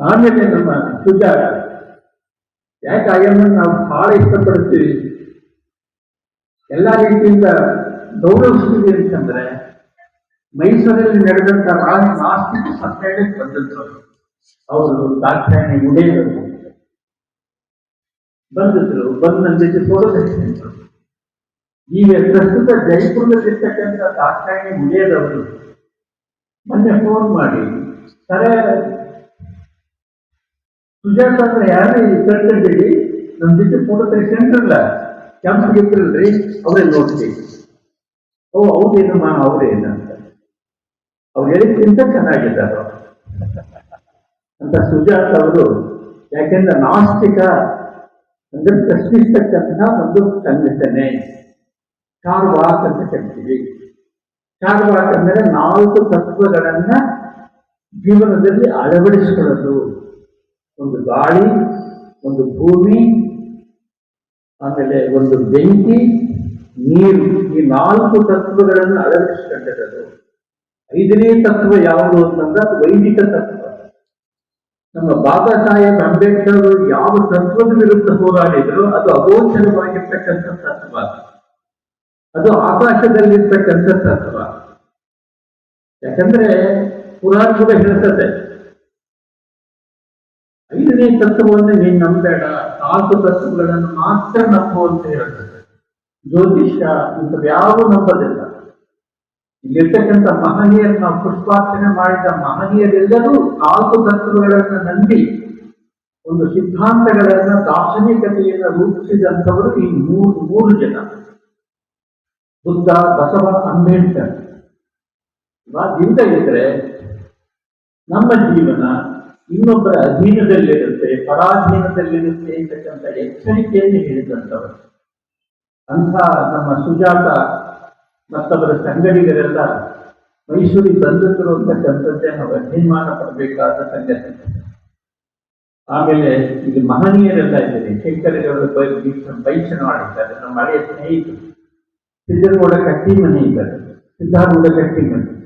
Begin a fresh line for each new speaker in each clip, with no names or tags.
ಆಮೇಲೆ ನಮ್ಮ ಸುಜಾತ ಯಾಕೆ ಆಯಮ್ಮ ನಾವು ಬಹಳ ಇಷ್ಟಪಡ್ತೀವಿ ಎಲ್ಲ ರೀತಿಯಿಂದ ಗೌರವಿಸ್ತೀವಿ ಅಂತಂದ್ರೆ ಮೈಸೂರಲ್ಲಿ ನಡೆದಂತ ನಾಸ್ತಿಕ ಸಮ್ಮೇಳನಕ್ಕೆ ಬಂದಿದ್ರು ಅವರು ದಾಕ್ಷಾಯಣಿ ಮುಡಿಯವರು ಬಂದಿದ್ರು, ಬಂದು ನನ್ನ ಜೊತೆ ಈಗ ಪ್ರಸ್ತುತ ಜೈಪುರದಲ್ಲಿರ್ತಕ್ಕಂಥ ದಾಕ್ಷಾಯಣಿ ಮುಡಿಯದವರು ಮೊನ್ನೆ ಫೋನ್ ಮಾಡಿ, ಸರೇ ಸುಜಾತ ಅಂದ್ರೆ ಯಾರೇ ಕಳ್ಕೊಂಡಿರಿ ನಮ್ಮ ಜೊತೆ ಫೋಟೋ ತೆಗೆಸ್ಕೊಂಡ್ರಲ್ಲ ಗೆದ್ದಿರಲ್ರಿ ಅವರೇ ನೋಡ್ತೀವಿ. ಓ ಅವರೇ ಅವ್ರೇನಂತ ಅವ್ರು ಹೇಳಿದ್ಕಿಂತ ಚೆನ್ನಾಗಿದ್ದಾರೆ. ಅಂತ ಸುಜಾತ ಅವರು, ಯಾಕೆಂದ್ರೆ ನಾಸ್ತಿಕ ಅಂದ್ರೆ ಪ್ರಶ್ನಿಸ್ತಕ್ಕಂತಹ ಒಂದು ಸಂಘಟನೆ. ಕಾರ್ವಾಕ್ ಅಂತ ಕರಿತೀವಿ. ಕಾರ್ವಾಕ್ ಅಂದರೆ ನಾಲ್ಕು ತತ್ವಗಳನ್ನ ಜೀವನದಲ್ಲಿ ಅಳವಡಿಸಿಕೊಳ್ಳೋದು. ಒಂದು ಗಾಳಿ, ಒಂದು ಭೂಮಿ, ಆಮೇಲೆ ಒಂದು ಬೆಂಕಿ, ನೀರು, ಈ ನಾಲ್ಕು ತತ್ವಗಳನ್ನು ಅಳವಡಿಸಿಕೊಂಡಿರೋದು ಐದನೇ ತತ್ವ ಯಾವುದು ಅಂತಂದ್ರೆ ಅದು ವೈದಿಕ ತತ್ವ. ನಮ್ಮ ಬಾಬಾ ಸಾಹೇಬ್ ಅಂಬೇಡ್ಕರ್ ಯಾವ ತತ್ವದ ವಿರುದ್ಧ ಹೋರಾಡಿದ್ರು ಅದು ಅಗೋಚರವಾಗಿರ್ತಕ್ಕಂಥ ತತ್ವ. ಅದು ಆಕಾಶದಲ್ಲಿರ್ತಕ್ಕಂಥ ತತ್ವ. ಯಾಕಂದ್ರೆ ಪುರಾಣ ಕೂಡ ಹೇಳ್ತದೆ ಐದನೇ ತತ್ವವನ್ನು ನೀನು ನಂಬೇಡ ನಾಲ್ಕು ತತ್ವಗಳನ್ನು ಮಾತ್ರ ನಂಬು ಅಂತ ಹೇಳ್ತದೆ ಜ್ಯೋತಿಷ್ಯ ಯಾರು ನಂಬೋದಿಲ್ಲ. ಇಲ್ಲಿರ್ತಕ್ಕಂಥ ಮಹನೀಯರು ನಾವು ಪುಷ್ಪಾರ್ಚನೆ ಮಾಡಿದ ಮಹನೀಯರೆಲ್ಲರೂ ನಾಲ್ಕು ತತ್ವಗಳನ್ನು ನಂಬಿ ಒಂದು ಸಿದ್ಧಾಂತಗಳನ್ನ ದಾರ್ಶನಿಕತೆಯನ್ನು ರೂಪಿಸಿದಂಥವರು ಈ ಮೂರು ಮೂರು ಜನ. ಬುದ್ಧ, ಬಸವ, ಅಂಬೇಡ್ಕರ್. ದಿಂದ ಇದ್ರೆ ನಮ್ಮ ಜೀವನ ಇನ್ನೊಬ್ಬರ ಅಧೀನದಲ್ಲಿರುತ್ತೆ, ಪರಾಧೀನದಲ್ಲಿರುತ್ತೆ ಅಂತಕ್ಕಂಥ ಎಚ್ಚರಿಕೆಯನ್ನು ಹೇಳಿದಂಥವರು. ಅಂಥ ನಮ್ಮ ಸುಜಾತ ಮತ್ತವರ ಸಂಗಡಿಗರೆಲ್ಲ ಮೈಸೂರಿಗೆ ಬಂದಿದ್ರು ಅಂತಕ್ಕಂಥದ್ದೇ ನಾವು ಅಭಿಮಾನ ಪಡಬೇಕಾದ ಸಂಗತಿ. ಆಮೇಲೆ ಇದು ಮಹನೀಯರೆಲ್ಲ ಇದ್ದಾರೆ. ಶಂಕರಗೌಡ ಬೈಚನ ಮಾಡಿದ್ದಾರೆ ನಮ್ಮ ಹಳೆಯ ಸ್ನೇಹಿತರು. ಸಿದ್ದರಗೌಡ ಕಟ್ಟಿ ಮನೆ ಇದ್ದಾರೆ. ಸಿದ್ಧಾರೂಢ ಕಟ್ಟಿ ಮನೆ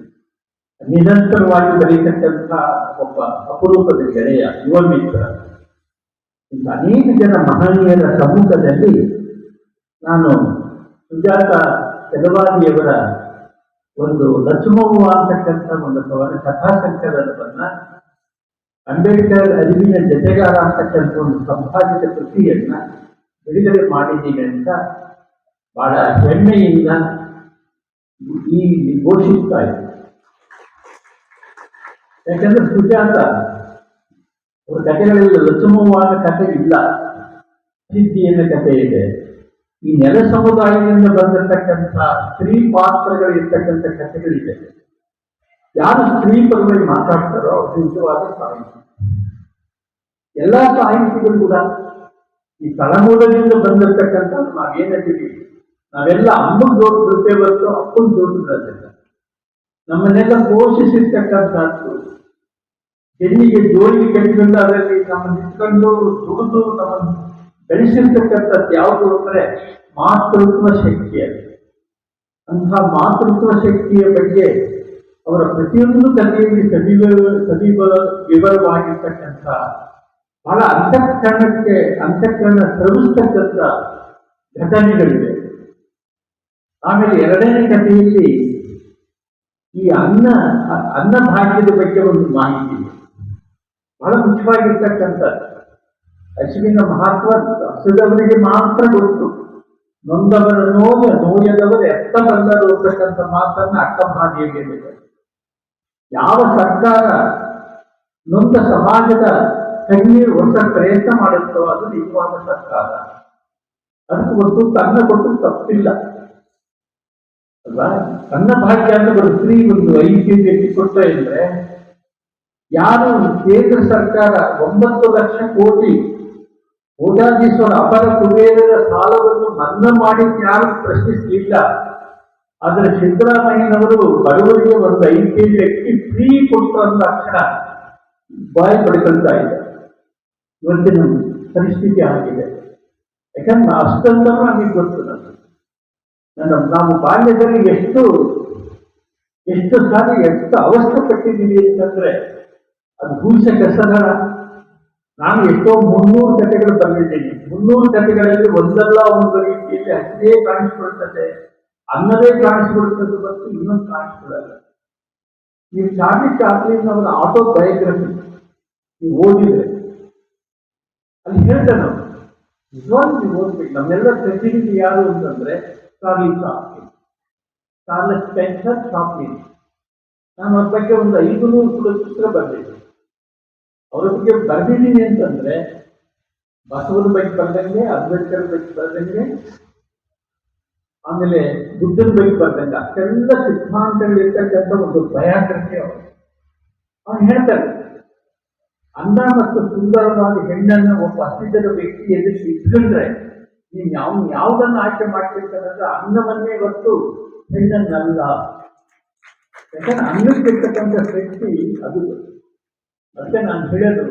ನಿರಂತರವಾಗಿ ಬೆಳೀತಕ್ಕಂಥ ಒಬ್ಬ ಅಪರೂಪದ ಗೆಳೆಯ ಯುವ ಮಿತ್ರ. ಅನೇಕ ಜನ ಮಹನೀಯರ ಸಮ್ಮುಖದಲ್ಲಿ ನಾನು ಸುಜಾತ ಕೆಲವಾದಿಯವರ ಒಂದು ಲಕ್ಷ್ಮವ್ವ ಅಂತಕ್ಕಂಥ ಒಂದು ಕವನ ಕಥಾ ಸಂಕಲನವನ್ನ ಅಂಬೇಡ್ಕರ್ ಅರಿವಿನ ಜತೆಗಾರ ಅಂತಕ್ಕಂಥ ಒಂದು ಸಂಪಾದಿತ ಕೃತಿಯನ್ನ ಬಿಡುಗಡೆ ಮಾಡಿದ್ದೀನಿ ಅಂತ ಬಹಳ ಹೆಮ್ಮೆಯಿಂದ ಈ ಘೋಷಿಸ್ತಾ ಇದೆ ಯಾಕಂದ್ರೆ ಸುಜಾತ ಅವ್ರ ಕಥೆಗಳಲ್ಲಿ ಲಕ್ಷ್ಮವ್ವನ ಕಥೆ ಇಲ್ಲ. ಸಿದ್ಧಿಯನ್ನ ಕಥೆ ಇದೆ. ಈ ನೆಲ ಸಮುದಾಯದಿಂದ ಬಂದಿರತಕ್ಕಂಥ ಸ್ತ್ರೀ ಪಾತ್ರಗಳಿರ್ತಕ್ಕಂಥ ಕಥೆಗಳಿದೆ. ಯಾರು ಸ್ತ್ರೀ ಪರವಾಗಿ ಮಾತಾಡ್ತಾರೋ ಅವ್ರ ನಿಜವಾದ ಸಾಹಿತ್ಯ ಎಲ್ಲ ಸಾಹಿತ್ಯಗಳು ಕೂಡ ಈ ತಳಮೂಲದಿಂದ ಬಂದಿರತಕ್ಕಂಥ ನಾವೇನಿದ್ದೀವಿ ನಾವೆಲ್ಲ ಅಮ್ಮನ ಜೋಡು ಬಿಡ್ತೇವೆ ಹೊರತು ಅಪ್ಪನ ಜೋಡು ಬಿಡೋದಿಲ್ಲ ನಮ್ಮನ್ನೆಲ್ಲ ಪೋಷಿಸಿರ್ತಕ್ಕಂಥದ್ದು. ಹೆಣ್ಣಿಗೆ ಜೋಡಿ ಕಟ್ಟಿಕೊಂಡು ಅದರಲ್ಲಿ ನಮ್ಮ ನಿಂತ್ಕೊಂಡು ದುಡಿದು ನಮ್ಮನ್ನು ಬೆಳೆಸಿರ್ತಕ್ಕಂಥದ್ದು ಯಾವುದು ಅಂದರೆ ಮಾತೃತ್ವ ಶಕ್ತಿ ಅದು. ಅಂತಹ ಮಾತೃತ್ವ ಶಕ್ತಿಯ ಬಗ್ಗೆ ಅವರ ಪ್ರತಿಯೊಂದು ಕಲೆಯಲ್ಲಿ ಸವಿವ ಸವಿವ ವಿವರವಾಗಿರ್ತಕ್ಕಂಥ, ಬಹಳ ಅಂತಃಕರಣಕ್ಕೆ, ಅಂತಃಕರಣ ಸ್ರವಿಸ್ತಕ್ಕಂಥ ಘಟನೆಗಳಿವೆ. ಆಮೇಲೆ ಎರಡನೇ ಕಥೆಯಲ್ಲಿ ಈ ಅನ್ನ ಅನ್ನ ಭಾಗ್ಯದ ಬಗ್ಗೆ ಒಂದು ಮಾಹಿತಿ ಇದೆ. ಬಹಳ ಮುಖ್ಯವಾಗಿರ್ತಕ್ಕಂಥದ್ದು ಹಸುವಿನ ಮಹತ್ವ ಹಸಿದವರಿಗೆ ಮಾತ್ರ ಗೊತ್ತು. ನೊಂದವರ ನೋವು ನೋಯದವರು ಎತ್ತ ಬಂದರು ಅಂತಕ್ಕಂಥ ಮಾತನ್ನ ಅಕ್ಕಭಾಗಿಯಲ್ಲಿ ಯಾವ ಸರ್ಕಾರ ನೊಂದ ಸಮಾಜದ ಕಣ್ಣೀರು ಹೊಸ ಪ್ರಯತ್ನ ಮಾಡುತ್ತೋ ಅದು ನಿಜವಾದ ಸರ್ಕಾರ. ಅದಕ್ಕೆ ಒಂದು ತನ್ನ ಕೊಟ್ಟು ತಪ್ಪಿಲ್ಲ. ಅಲ್ವಾ? ತನ್ನ ಭಾಗ್ಯ ಅಂತ ಒಂದು ಸ್ತ್ರೀ ಒಂದು ಅಕ್ಕಿ ಕೊಡ್ತಾ ಇದ್ರೆ, ಯಾರು ಕೇಂದ್ರ ಸರ್ಕಾರ ಒಂಬತ್ತು ಲಕ್ಷ ಕೋಟಿ ಕೋಟ್ಯಾಧೀಶ್ವರ ಅಪರ ಕುಬೇರರ ಸಾಲವನ್ನು ಮನ್ನಾ ಮಾಡಿ ಯಾರು ಪ್ರಶ್ನಿಸಲಿಲ್ಲ. ಆದ್ರೆ ಸಿದ್ದರಾಮಯ್ಯನವರು ಬಡವರಿಗೆ ಒಂದು ಐದು ಕೆ ಜಿ ಅಕ್ಕಿ ಫ್ರೀ ಕೊಟ್ಟಂತ ಅಕ್ಷರ ಬಾಯಿ ಪಡ್ಕೊಳ್ತಾ ಇದೆ ಇವತ್ತಿನ ಪರಿಸ್ಥಿತಿ ಆಗಿದೆ ಯಾಕಂದ್ರೆ ಅಷ್ಟಂತ ನಮಗೆ ಗೊತ್ತು ನನ್ನ ನಾವು ಬಾಲ್ಯದಲ್ಲಿ ಎಷ್ಟು ಎಷ್ಟು ಸಾರಿ ಎಷ್ಟು ಅವಸ್ಥೆ ಪಟ್ಟಿದ್ದೀವಿ ಅಂತಂದ್ರೆ ಅದು ಭೂಷ ಕಸಗಳ ನಾನು ಎಷ್ಟೋ ಮುನ್ನೂರು ಕಥೆಗಳು ಬರೆದಿದ್ದೀನಿ ಮುನ್ನೂರು ಕಥೆಗಳಲ್ಲಿ ಒಂದಲ್ಲ ಒಂದು ರೀತಿಯಲ್ಲಿ ಅಷ್ಟೇ ಕಾಣಿಸ್ಕೊಳ್ತದೆ ಅನ್ನದೇ ಕಾಣಿಸ್ಕೊಳ್ತದೆ ಮತ್ತು ಇನ್ನೊಂದು ಕಾಣಿಸ್ಕೊಳ್ಳಲ್ಲ. ನೀವು ಚಾಟಿ ಚಾಪ್ಲಿನ್ ಅವರ ಆಟೋ ಬಯೋಗ್ರಫಿ ನೀವು ಓದಿದ್ರೆ, ಅಲ್ಲಿ ಹೇಳ್ತಾರೆ ನಾವು ನಿಜವಾಗ್ಲೂ ನೀವು ಓದ್ಬೇಕು. ನಮ್ಮೆಲ್ಲ ಪ್ರತಿನಿಧಿ ಯಾರು ಅಂತಂದ್ರೆ Charlie Chaplin Charles Spencer Chaplin ನಾನು ಅದ್ರ ಬಗ್ಗೆ ಒಂದು ಐದು ನೂರು ಪುಸ್ತಕ ಬರೆದಿದ್ದೆ ಅವ್ರ ಬಗ್ಗೆ ಬರೆದಿದ್ದೀನಿ ಅಂತಂದ್ರೆ, ಬಸವನ ಬಗ್ಗೆ ಬರ್ದಂಗೆ, ಅಂಬೇಡ್ಕರ್ ಬಗ್ಗೆ ಬರ್ದಂಗೆ, ಆಮೇಲೆ ಬುದ್ಧನ ಬಗ್ಗೆ ಬರ್ದಂಗೆ, ಅಷ್ಟೆಲ್ಲ ಸಿದ್ಧಾಂತಗಳಿರ್ತಕ್ಕಂಥ ಒಂದು ಬಯಾಗ್ರಫಿ ಅವರು. ಅವನು ಹೇಳ್ತಾರೆ ಅಂದ ಮತ್ತು ಸುಂದರವಾದ ಹೆಣ್ಣನ್ನು ಒಬ್ಬ ಅತಿಥರ ವ್ಯಕ್ತಿ ಎದುರು ಇಟ್ಕೊಂಡ್ರೆ ನೀವು ಯಾವ ಯಾವುದನ್ನು ಆಯ್ಕೆ ಮಾಡ್ತಿರ್ತಾರಂದ್ರೆ ಅನ್ನವನ್ನೇ ಹೊತ್ತು ಹೆಣ್ಣನ್ನಲ್ಲ ಯಾಕಂದ್ರೆ ಅನ್ನಕ್ಕೆ ಇರ್ತಕ್ಕಂಥ ಶಕ್ತಿ ಅದು. ಮತ್ತೆ ನಾನು ಹೇಳೋದು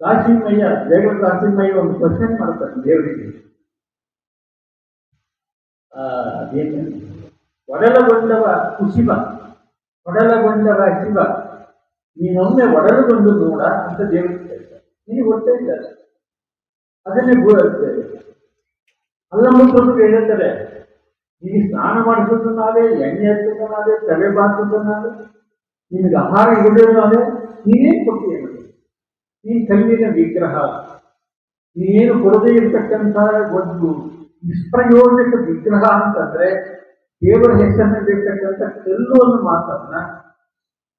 ಕಾಶಿಮಯ್ಯ ದೇವರು ಕಾಶಿಮಯ್ಯ ಒಂದು ಕ್ವಶನ್ ಮಾಡ್ತಾರೆ ದೇವರಿಗೆ. ಅದೇನು? ಒಡಲಗೊಂಡವ ಕುಶಿವ ಒಡಲಗೊಂಡವ ಶಿವ ನೀನೊಮ್ಮೆ ಒಡಲುಗೊಂಡು ನೋಡ ಅಂತ ದೇವರಿಗೆ ಹೇಳ್ತಾರೆ ನೀನು ಗೊತ್ತೇ ಇಲ್ಲ ಅದನ್ನೇ ಪ್ರಭು ಹೇಳ್ತಾರೆ, ನೀನು ಸ್ನಾನ ಮಾಡಿಸೋದು ನಾವೇ ಎಣ್ಣೆ ಹಚ್ಚೋದು ನಾವೇ ತಲೆ ಬಾರಿಸೋದು ನಾವೇ ನಿನಗೆ ಆಹಾರ ಇಡೋದು ನಾವೇ ನೀನೇ ಕೊಟ್ಟಿಯ ನೀನು ಕಲ್ಲಿನ ವಿಗ್ರಹ, ನೀನೇನು ಕೊಡದೇ ಇರ್ತಕ್ಕಂಥ ಒಂದು ನಿಷ್ಪ್ರಯೋಜಕ ವಿಗ್ರಹ ಅಂತಂದ್ರೆ, ದೇವರ ಹೆಸರಿನಲ್ಲಿರ್ತಕ್ಕಂಥ ಕಲ್ಲು ಅನ್ನೋ ಮಾತನ್ನ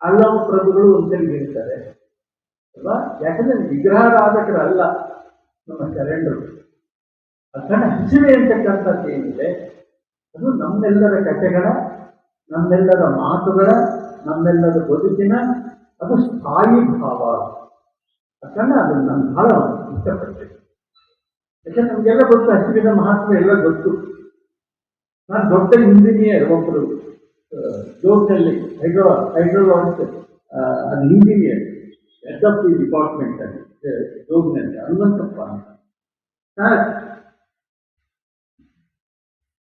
ಅಲ್ಲವ ಪ್ರಭುಗಳು ಅಂತ ಹೇಳ್ತಾರೆ. ಅಲ್ವಾ? ಯಾಕಂದ್ರೆ ವಿಗ್ರಹಾರಾಧಕರಲ್ಲ. ನಮ್ಮ ಕ್ಯಾಲೆಂಡರ್ ಅದನ್ನ ಹಸಿವೆ ಅಂತಕ್ಕಂಥದ್ದು ಏನಿದೆ? ಅದು ನಮ್ಮೆಲ್ಲರ ಕಥೆಗಳ ನಮ್ಮೆಲ್ಲರ ಮಾತುಗಳ, ನಮ್ಮೆಲ್ಲರ ಬದುಕಿನ, ಅದು ಸ್ಥಾಯಿ ಭಾವ. ಅದನ್ನ ಅದನ್ನು ನಾನು ಬಹಳ ಇಷ್ಟಪಟ್ಟೆ ಯಾಕಂದ್ರೆ ನಮಗೆಲ್ಲ ಗೊತ್ತು ಹಸಿವಿನ ಮಹತ್ವ ಎಲ್ಲ ಗೊತ್ತು. ನಾನು ದೊಡ್ಡ ಇಂಜಿನಿಯರ್ ಒಬ್ಬರು ಜೋಗ್ನಲ್ಲಿ ಹೈಡ್ರೋ ಹೈಡ್ರೋಲಾಜಿಸ್ಟ್ ಅದು engineer S F the department ಅಲ್ಲಿ ಜೋಗ್ನಲ್ಲಿ ಹನುಮಂತಪ್ಪ ಅಂತ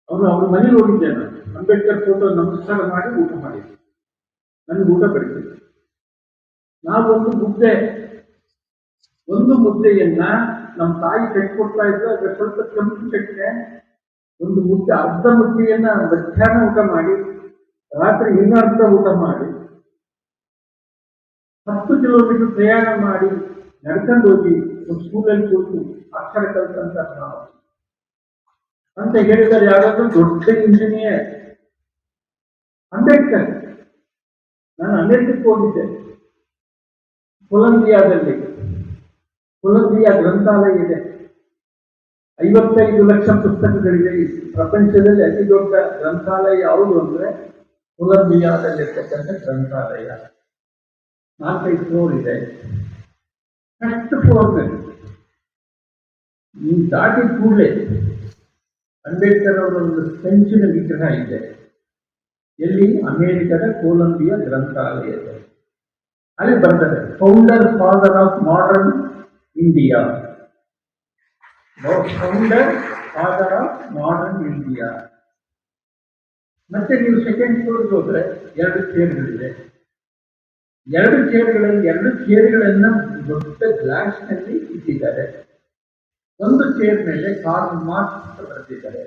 ಅವನು ಅವ್ರ ಮನೇಲಿ ಹೋಗಿದ್ದೆ ನಾನು ಅಂಬೇಡ್ಕರ್ ಫೋಟೋ ನಮಸ್ಕಾರ ಮಾಡಿ ಊಟ ಮಾಡಿದ್ದೆ ನನಗೆ ಊಟ ಬಡಿಸಿದ್ರು. ನಾವೊಂದು ಮುದ್ದೆ, ಒಂದು ಮುದ್ದೆಯನ್ನ ನಮ್ಮ ತಾಯಿ ಕಟ್ಕೊಡ್ತಾ ಇದ್ದು ಅದ್ರ ಸ್ವಲ್ಪ ಕೆಂಪು ಚಟ್ನೆ, ಒಂದು ಮುದ್ದೆ, ಅರ್ಧ ಮುದ್ದೆಯನ್ನ ಮಧ್ಯಾಹ್ನ ಊಟ ಮಾಡಿ, ರಾತ್ರಿ ಇನ್ನರ್ಧ ಊಟ ಮಾಡಿ, ಹತ್ತು ಕಿಲೋಮೀಟರ್ ಪ್ರಯಾಣ ಮಾಡಿ ನಡ್ಕೊಂಡು ಹೋಗಿ ಒಂದು ಸ್ಕೂಲಲ್ಲಿ ಕೂತು ಅಕ್ಷರ ಕಲ್ತಂತ ನಾವು. ಅಂತ ಹೇಳಿದರೆ ಯಾರಾದ್ರೂ ದೊಡ್ಡ ಇಂಜಿನಿಯರ್ ಅಂಬೇಡ್ಕರ್. ನಾನು ಅಮೆರಿಕಕ್ಕೆ ಹೋಗಿದ್ದೆ. ಕೊಲಂಬಿಯಾದಲ್ಲಿ. ಕೊಲಂಬಿಯಾ ಗ್ರಂಥಾಲಯ ಇದೆ. ಐವತ್ತೈದು ಲಕ್ಷ ಪುಸ್ತಕಗಳಿವೆ ಪ್ರಪಂಚದಲ್ಲಿ ಅತಿ ದೊಡ್ಡ ಗ್ರಂಥಾಲಯ ಯಾವುದು ಅಂದ್ರೆ ಕೊಲಂಬಿಯಾದಲ್ಲಿರ್ತಕ್ಕಂಥ ಗ್ರಂಥಾಲಯ. ನಾಲ್ಕೈದು ಫ್ಲೋರ್ ಇದೆ. ಫಸ್ಟ್ ಫ್ಲೋರ್ನಲ್ಲಿ ನೀವು ದಾಟಿದ ಕೂಡಲೇ ಅಂಬೇಡ್ಕರ್ ಅವರ ಒಂದು ಕಂಚಿನ ವಿಗ್ರಹ ಇದೆ ಎಲ್ಲಿ ಅಮೆರಿಕದ ಕೊಲಂಬಿಯಾ ಗ್ರಂಥಾಲಯದಲ್ಲಿ ಅಲ್ಲಿ ಬರ್ತದೆ founder father of modern India founder father of modern India ಮತ್ತೆ ನೀವು ಸೆಕೆಂಡ್ ಫ್ಲೋರ್ಗೆ ಹೋದ್ರೆ ಎರಡು ಚೇರ್ಗಳಿವೆ ಎರಡು ಚೇರ್ಗಳಲ್ಲಿ ಎರಡು ಚೇರ್ಗಳನ್ನ ದೊಡ್ಡ ಗ್ಲಾಸ್ನಲ್ಲಿ ಇಟ್ಟಿದ್ದಾರೆ ಒಂದು ಚೇರ್ ಮೇಲೆ ಕಾರ್ಲ್ ಮಾರ್ಕ್ಸ್ ಬರೆದಿದ್ದಾರೆ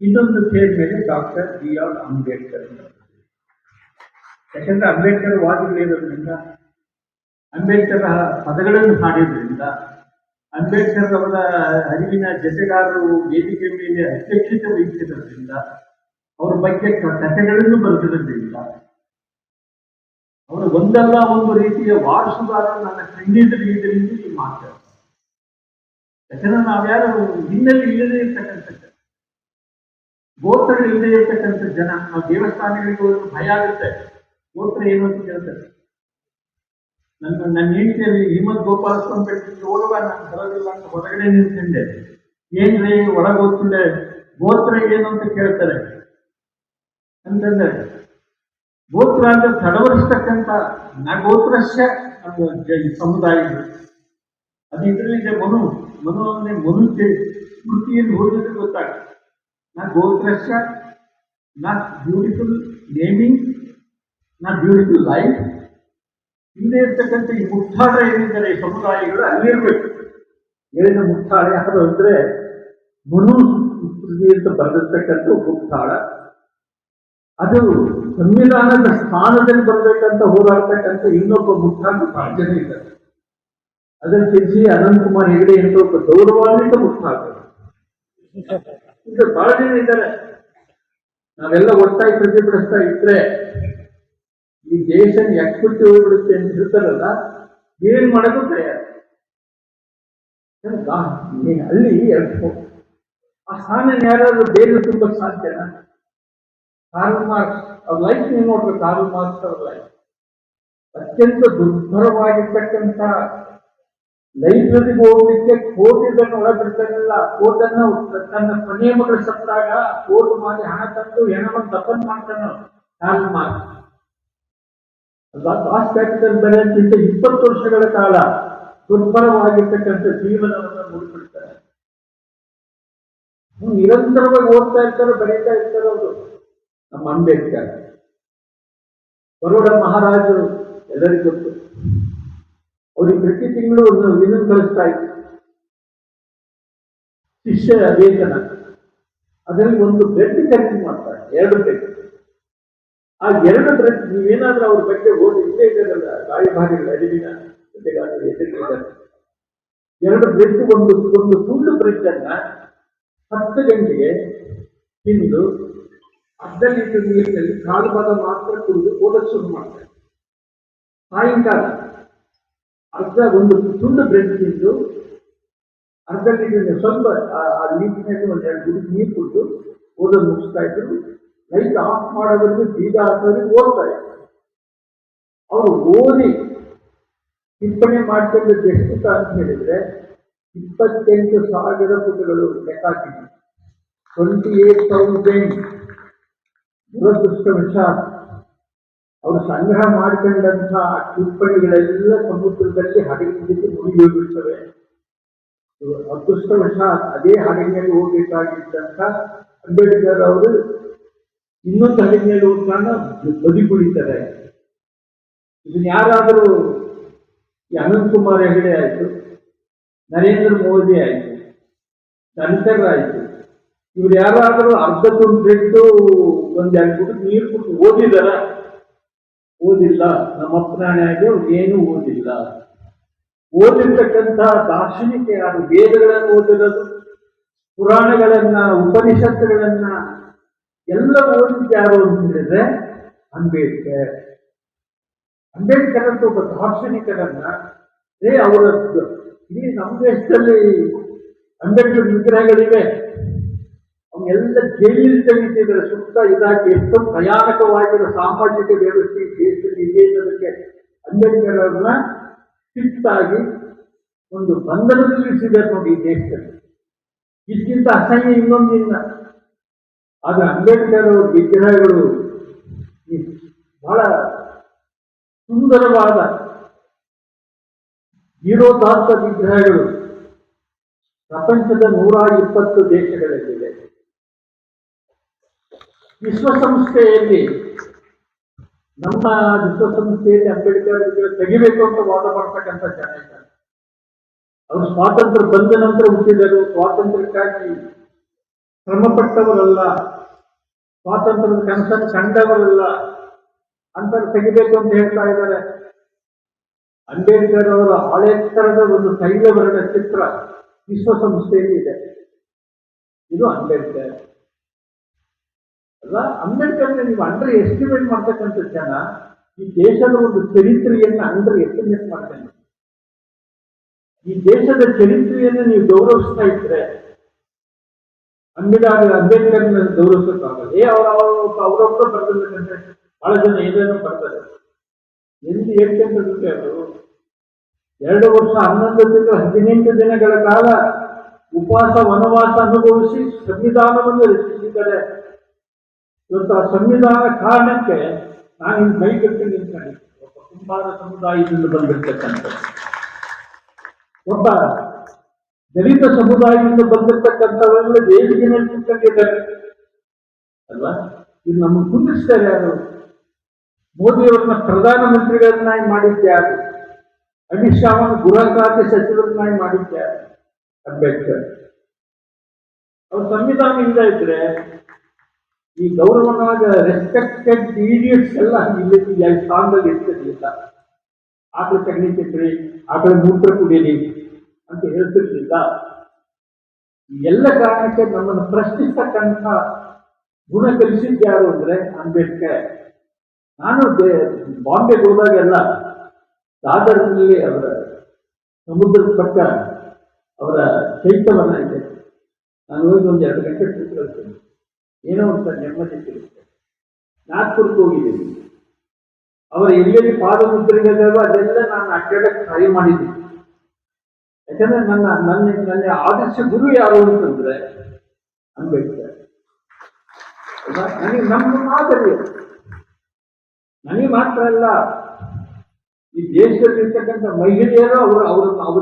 ಇನ್ನೊಂದು ಚೇರ್ ಮೇಲೆ ಡಾಕ್ಟರ್ ಬಿ ಆರ್ ಅಂಬೇಡ್ಕರ್. ಯಾಕಂದ್ರೆ ಅಂಬೇಡ್ಕರ್ ವಾದಿಗಳಿರೋದ್ರಿಂದ ಅಂಬೇಡ್ಕರ್ ಪದಗಳನ್ನು ಹಾಡಿದ್ರಿಂದ, ಅಂಬೇಡ್ಕರ್ ಅವರ ಅರಿವಿನ ಜತೆಗಾರರು ವೇದಿಕೆ ಮೇಲೆ ಅಧ್ಯಕ್ಷತೆ ವಹಿಸಿರೋದ್ರಿಂದ, ಅವರ ಬಗ್ಗೆ ಕಥೆಗಳನ್ನು ಬರೆದಿರೋದ್ರಿಂದ ಅವರು ಒಂದಲ್ಲ ಒಂದು ರೀತಿಯ ವಾರಸುದಾರ ನನ್ನ ಖಂಡಿತ ಇದರಿಂದ ಈ ಮಾತಾಡ್ತಾರೆ ಯಾಕಂದ್ರೆ ನಾವ್ಯಾರು ಹಿನ್ನೆಲೆ ಇಲ್ಲದೆ ಇರ್ತಕ್ಕಂಥ ಗೋತ್ರ ಇಲ್ಲದೆ ಇರ್ತಕ್ಕಂಥ ಜನ. ನಾವು ದೇವಸ್ಥಾನಗಳಿಗೆ ಹೋದ್ರೆ ಭಯ ಆಗುತ್ತೆ. ಗೋತ್ರ ಏನು ಅಂತ ಕೇಳ್ತಾರೆ. ನನ್ನ ನನ್ನ ಹೆಂಡತಿಯಲ್ಲಿ ಹಿಮದ್ ಗೋಪಾಲಸ್ವಾಮಿ ಬೆಟ್ಟು ಹೋಗುವ ನಾನು ಬರೋದಿಲ್ಲ ಅಂತ ಹೊರಗಡೆ ನಿಂತ್ಕೊಂಡೆ. ಏನ್ರಿ ಒಳಗೆ ಗೋತ್ರ ಏನು ಅಂತ ಕೇಳ್ತಾರೆ. ಅಂತಂದ್ರೆ ಗೋತ್ರ ಅಂದ್ರೆ ತಡವರಿಸ್ತಕ್ಕಂಥ ನ ಅದು ಸಮುದಾಯಗಳು. ಅದು ಇದರಲ್ಲಿದೆ ಮನು. ಮನು ಅಂದ್ರೆ ಮನು ಕೃತಿಯಲ್ಲಿ ಓದಿದ್ರೆ ಗೊತ್ತಾಗುತ್ತೆ ನಾ ಗೋತ್ರಶ್ಯ ನಾ ಬ್ಯೂಟಿಫುಲ್ ನೇಮಿಂಗ್ ನಾ ಬ್ಯೂಟಿಫುಲ್ ಲೈಫ್ ಹಿಂದೆ ಇರ್ತಕ್ಕಂಥ ಈ ಮುಕ್ತಾಳ ಏನಿದ್ದಾರೆ ಈ ಸಮುದಾಯಗಳು ಅಲ್ಲಿರ್ಬೇಕು ಏಳಿನ ಮುಟ್ಟಾಳ ಯಾರು ಅಂದ್ರೆ ಮನು ಸ್ಮೃತಿ ಅಂತ ಬರೆದಿರ್ತಕ್ಕಂಥ ಮುಟ್ಟಾಳ ಅದು ಸಂವಿಧಾನದ ಸ್ಥಾನದಲ್ಲಿ ಬರಬೇಕಂತ ಹೋರಾಡ್ತಕ್ಕಂಥ ಇನ್ನೊಬ್ಬ ಮುಟ್ಟಾಳ ಸಾಧ್ಯನೇ ಇದ್ದಾರೆ ಅದನ್ನು ತಿಳಿಸಿ ಅನಂತ್ ಕುಮಾರ್ ಹೆಗಡೆ ಎಂತ ಒಬ್ಬ ಗೌರವಾನ್ವಿತ ಮುಖ್ಯ ಆಗ್ತದೆ ಬಹಳ ಜನ ಇದ್ದಾರೆ. ನಾವೆಲ್ಲ ಒಟ್ಟಾಗಿ ಪ್ರತಿಭಟಿಸ್ತಾ ಇದ್ರೆ ಈ ದೇಶ ಎಕ್ಬಿಟ್ಟು ಹೋಗ್ಬಿಡುತ್ತೆ ಅಂತ ಹೇಳ್ತಾರಲ್ಲ, ಏನ್ ಮಾಡೋದು ತಯಾರು. ಅಲ್ಲಿ. ಆ ಸ್ಥಾನ ಯಾರಾದ್ರೂ ಬೇರೆ ತುಂಬಕ್ ಸಾಧ್ಯನಾ ಕಾರ್ಲ್ ಮಾರ್ಕ್ಸ್ ಅವ್ರ ಲೈಫ್ ನೀವು ನೋಡ್ಬೇಕು ಕಾರ್ಲ್ ಮಾರ್ಕ್ಸ್ ಅವ್ರ ಲೈಫ್ ಅತ್ಯಂತ ದುರ್ಭರವಾಗಿರ್ತಕ್ಕಂಥ ಲೈಬ್ರರಿಗೆ ಹೋಗ್ಲಿಕ್ಕೆ ಕೋಟಿಗಳನ್ನು ಕೋರ್ಟ್ ಕೋಟನ್ನ ತನ್ನ ಕೊನೆಯ ಮಗಳು ಸತ್ತಾಗ ಕೋರ್ಟ್ ಮಾಡಿ ಹಣ ತಂದು ಹೆಣವನ್ನು ದಫನ್ ಮಾಡ್ತಾನೆ ಕಾರ್ಲ್ ಮಾರ್ಕ್ಸ್ ಲಾಸ್ ಕ್ಯಾಪಿಟಲ್ ಬೆಲೆಗಿಂತ ಇಪ್ಪತ್ತು ವರ್ಷಗಳ ಕಾಲ ದುರ್ಬಲವಾಗಿರ್ತಕ್ಕಂಥ ಜೀವನವನ್ನು ಮುಡಿಬಿಡ್ತಾರೆ ನಿರಂತರವಾಗಿ ಓದ್ತಾ ಇರ್ತಾರೆ, ಬರೀತಾ ಇರ್ತಾರೆ ಅವರು. ನಮ್ಮ ಅಂಬೇಡ್ಕರ್ ಬರೋಡ ಮಹಾರಾಜರು ಎಲ್ಲರಿಗೂ ಗೊತ್ತು. ಅವ್ರಿಗೆ ಪ್ರತಿ ತಿಂಗಳು ಒಂದು ಇದನ್ನು ಕಳಿಸ್ತಾ ಇತ್ತು ಶಿಷ್ಯ ವೇತನ ಅದರಲ್ಲಿ ಒಂದು ಬ್ರೆಡ್ ಖರೀದಿ ಮಾಡ್ತಾರೆ, ಎರಡು ಬ್ರೆಡ್ ಆ ಎರಡು ಬ್ರೆಡ್ ನೀವೇನಾದ್ರೂ ಅವ್ರ ಬಗ್ಗೆ ಹೋಗಿ ಇದರಲ್ಲ ರಾಯಭಾರಿಗಳ ಅರಿವಿನ ಎರಡು ಬ್ರೆಡ್ ಒಂದು ಒಂದು ತುಂಡು ಬ್ರೆಡ್ ಅನ್ನ ಹತ್ತು ಗಂಟೆಗೆ ತಿಂದು ಅರ್ಧ ಲೀಟರ್ ನೀರಿನಲ್ಲಿ ಕಾಲು ಭಾಗ ಮಾತ್ರ ಕುಡಿದು ಓದಕ್ಕೆ ಶುರು ಮಾಡ್ತಾರೆ. ಸಾಯಂಕಾಲ ಅರ್ಧ ಒಂದು ತುಂಡು ಬ್ರೆಡ್ ತಿಂದು ಅರ್ಧ ಲೀಟರ್ ಸ್ವಲ್ಪ, ಆ- ನೀರಿನಲ್ಲಿ ಒಂದು ಎರಡು ಗುಡಿ ನೀರು ಕುಡಿದು ಓದೋದು ಮುಗಿಸ್ತಾ ಇದ್ರು. ಲೈಟ್ ಆಫ್ ಮಾಡೋದ್ರಿಂದ ಬೀಗ ಓದ್ತಾ ಇದ್ರು. ಅವರು ಓದಿ ಟಿಪ್ಪಣಿ ಮಾಡ್ತಿದ್ದು ಎಷ್ಟು ಅಂತ ಹೇಳಿದ್ರೆ ಇಪ್ಪತ್ತೆಂಟು ಸಾವಿರ ಪುಟಗಳು ಲೆಕ್ಕ ಹಾಕಿದ್ವಿ ಟ್ವೆಂಟಿ ಏಟ್ ತೌಸಂಡ್ ದುರದೃಷ್ಟವಶಾತ್ ಅವರು ಸಂಗ್ರಹ ಮಾಡಿಕೊಂಡಂತಹ ಟಿಪ್ಪಣಿಗಳೆಲ್ಲ ಸಮುದ್ರದಲ್ಲಿ ಹಡಗಿನಲ್ಲಿ ಮುಳುಗಿ ಅದೃಷ್ಟ ವಿಚಾರ ಅದೇ ಹಡಗಿನಲ್ಲಿ ಹೋಗಬೇಕಾಗಿದ್ದಂತ ಅಂಬೇಡ್ಕರ್ ಅವರು ಇನ್ನೊಂದು ಹಡಗಿನಲ್ಲಿ ಹೋಗ್ತಾನ ಬದಿಗುಳಿತಾರೆ. ಇದನ್ನ ಯಾರಾದರೂ ಈ ಅನಂತ್ ಕುಮಾರ್ ಹೆಗಡೆ ಆಯಿತು, ನರೇಂದ್ರ ಮೋದಿ ಆಯಿತು ಶಂಕರ್ ಆಯ್ತು ಇವ್ರು ಯಾರಾದರೂ ಅರ್ಧ ಬಿಟ್ಟು ಒಂದ್ ಎರಡು ಕುಟುಂಬ ನೀರು ಕೊಟ್ಟು ಓದಿದಾರ? ಓದಿಲ್ಲ. ನಮ್ಮ ಆಗಿ ಅವ್ರು ಏನೂ ಓದಿಲ್ಲ. ಓದಿರ್ತಕ್ಕಂಥ ದಾರ್ಶನಿಕ ಯಾರು? ವೇದಗಳನ್ನು ಓದಿರೋದು, ಪುರಾಣಗಳನ್ನ, ಉಪನಿಷತ್ತುಗಳನ್ನ ಎಲ್ಲ ಓದಿದ್ದು ಯಾರು ಅಂತ ಹೇಳಿದ್ರೆ ಅಂಬೇಡ್ಕರ್. ಅಂಬೇಡ್ಕರ್ ಅಂತ ಒಬ್ಬ ದಾರ್ಶನಿಕರನ್ನ ಏ ಅವರ ಇಡೀ ನಮ್ಮ ದೇಶದಲ್ಲಿ ಅಂಬೇಡ್ಕರ್ ವಿಗ್ರಹಗಳಿವೆ? ಅವನ್ನೆಲ್ಲ ಜೈಲಿൽ ತೆಗಿತಿದ್ದಾರೆ. ಸುತ್ತ ಇದಾಗಿ ಎಷ್ಟು ಭಯಾನಕವಾಗಿರೋ ಸಾಮಾಜಿಕ ವ್ಯವಸ್ಥೆ ದೇಶದಲ್ಲಿ ಇದೆ ಅನ್ನೋದಕ್ಕೆ ಅಂಬೇಡ್ಕರ್ ಸಿಟ್ಟಾಗಿ ಒಂದು ಒಂದು ಬಂಧನದಲ್ಲಿರಿಸಿದ್ದಾರೆ ನೋಡಿ ಈ ದೇಶದಲ್ಲಿ. ಇದಕ್ಕಿಂತ ಅಸಹ್ಯ ಇನ್ನೊಂದಿಲ್ಲ ಆದ್ರೆ ಅಂಬೇಡ್ಕರ್ ಅವರ ವಿಗ್ರಹಗಳು ಬಹಳ ಸುಂದರವಾದ ಜೀರೋದಾತ್ತ ವಿಗ್ರಹಗಳು ಪ್ರಪಂಚದ ನೂರ ಇಪ್ಪತ್ತು ದೇಶಗಳಲ್ಲಿವೆ. ವಿಶ್ವಸಂಸ್ಥೆಯಲ್ಲಿ, ನಮ್ಮ ವಿಶ್ವಸಂಸ್ಥೆಯಲ್ಲಿ ಅಂಬೇಡ್ಕರ್ ತೆಗಿಬೇಕು ಅಂತ ವಾದ ಮಾಡ್ತಕ್ಕಂಥ ಜನ ಇದ್ದಾರೆ. ಅವರು ಸ್ವಾತಂತ್ರ್ಯ ಬಂದ ನಂತರ ಹುಟ್ಟಿದರು ಸ್ವಾತಂತ್ರ್ಯಕ್ಕಾಗಿ ಶ್ರಮಪಟ್ಟವರಲ್ಲ ಸ್ವಾತಂತ್ರ್ಯದ ಕನಸನ್ನು ಕಂಡವರಲ್ಲ ಅಂತ ತೆಗಿಬೇಕು ಅಂತ ಹೇಳ್ತಾ ಇದ್ದಾರೆ. ಅಂಬೇಡ್ಕರ್ ಅವರ ಹಳೆ ತರದ ಒಂದು ತೈಲವರ್ಣ ಚಿತ್ರ ವಿಶ್ವಸಂಸ್ಥೆಯಲ್ಲಿ ಇದೆ. ಇದು ಅಂಬೇಡ್ಕರ್. ಅಲ್ಲ ಅಂಬೇಡ್ಕರ್ ನೀವು ಅಂಡರ್ ಎಸ್ಟಿಮೇಟ್ ಮಾಡ್ತಕ್ಕಂಥ ಜನ ಈ ದೇಶದ ಒಂದು ಚರಿತ್ರೆಯನ್ನ ಅಂಡರ್ ಎಸ್ಟಿಮೇಟ್ ಮಾಡ್ತೇನೆ ಈ ದೇಶದ ಚರಿತ್ರೆಯನ್ನು ನೀವು ಗೌರವಿಸ್ತಾ ಇದ್ರೆ ಅಂಬೇಡ್ಕರ್ ಅಂಬೇಡ್ಕರ್ನ ಗೌರವಿಸೋಕ್ಕಾಗಲ್ಲ. ಏ, ಅವರ ಅವರೊಬ್ಬರು ಬರ್ದಿರ್ಬೇಕಂದ್ರೆ ಬಹಳ ಜನ ಏನೇನೋ ಬರ್ತಾರೆ. ಎಂದು ಹೇಳ್ಕೊಂಡ್ರೆ ಅದು ಎರಡು ವರ್ಷ ಹನ್ನೊಂದು ತಿಂಗಳು ಹದಿನೆಂಟು ದಿನಗಳ ಕಾಲ ಉಪವಾಸ ವನವಾಸ ಅನುಭವಿಸಿ ಸಂವಿಧಾನವನ್ನು ರಚಿಸಿದ್ದಾರೆ. ಇವತ್ತು ಆ ಸಂವಿಧಾನ ಕಾರಣಕ್ಕೆ ನಾನು ಕೈ ಕಟ್ಟಿ ನಿಂತ್ಕೊಂಡು ಒಬ್ಬ ಕುಂಬಾರ ಸಮುದಾಯದಿಂದ ಬಂದಿರ್ತಕ್ಕಂಥ ಒಬ್ಬ ದಲಿತ ಸಮುದಾಯದಿಂದ ಬಂದಿರತಕ್ಕಂಥವೆಲ್ಲ ವೇದಿಕೆ ಮೇಲೆ ಕುತ್ಕೊಂಡಿದ್ದಾರೆ ಅಲ್ವಾ? ಇದು ನಮ್ಮ ಕುಂದಿಸ್ತಾರೆ ಯಾರು ಮೋದಿಯವರನ್ನ ಪ್ರಧಾನಮಂತ್ರಿಗಳನ್ನಾಗಿ ಮಾಡಿದ್ಯಾರು ಅಮಿತ್ ಶಾ ಗೃಹ ಖಾತೆ ಸಚಿವರನ್ನಾಗಿ ಮಾಡಿದ್ಯಾರು ಅಂಬೇಡ್ಕರ್. ಅವ್ರ ಸಂವಿಧಾನದಿಂದ ಇದ್ರೆ ಈ ಗೌರವನಾದ ರೆಸ್ಪೆಕ್ಟೆಡ್ ಪೀರಿಯಡ್ಸ್ ಎಲ್ಲ ಇಲ್ಲಿ ಈ ಸ್ಥಾನದಲ್ಲಿ ಇರ್ತದಿಲ್ಲ ಆಕಳ ತಿನ್ರಿ ಆಕಳ ಮೂತ್ರ ಕುಡಿಯಲಿ ಅಂತ ಹೇಳ್ತಿರ್ಲಿಲ್ಲ. ಎಲ್ಲ ಕಾರಣಕ್ಕೆ ನಮ್ಮನ್ನು ಪ್ರಶ್ನಿಸ್ತಕ್ಕಂಥ ಗುಣ ಕಲಿಸಿದ್ಯಾರು ಅಂದ್ರೆ ಅಂಬೇಡ್ಕರ್. ನಾನು ಬಾಂಬೆಗೆ ಹೋದಾಗೆಲ್ಲ ದಾದರ್ನಲ್ಲಿ ಅವರ ಸಮುದ್ರದ ಪಕ್ಕ ಅವರ ಚೈತ್ಯವನ್ನ ಇದೆ. ನಾನು ಹೋಗಿ ಒಂದು ಎರಡು ಗಂಟೆ ಕೂತ್ಕೊಳ್ತೇನೆ. ಏನೋ ಒಂದು ನೆಮ್ಮದಿ ಸಿಗುತ್ತೆ ನಾಗ್ಪುರಕ್ಕೆ ಹೋಗಿದ್ದೀನಿ ಅವರ ಎಲ್ಲೆಲ್ಲಿ ಪಾದಮುದ್ರೆಗಳಿದಾವೆ ಅದೆಲ್ಲ ನಾನು ಅಡ್ಡಾಡಕ್ಕೆ ಟ್ರೈ ಮಾಡಿದ್ದೀನಿ ಯಾಕಂದ್ರೆ ನನ್ನ ನನ್ನ ನನ್ನ ಆದರ್ಶ ಗುರು ಯಾರು ಅಂತಂದ್ರೆ ಅಂಬೇಡ್ಕರ್? ನನಗೆ ನಮ್ಮ ಮಾದರಿ. ನನಗೆ ಮಾತ್ರ ಅಲ್ಲ, ಈ ದೇಶದಲ್ಲಿ ಇರ್ತಕ್ಕಂಥ ಮಹಿಳೆಯರು ಅವರು ಅವರನ್ನು ಅವರು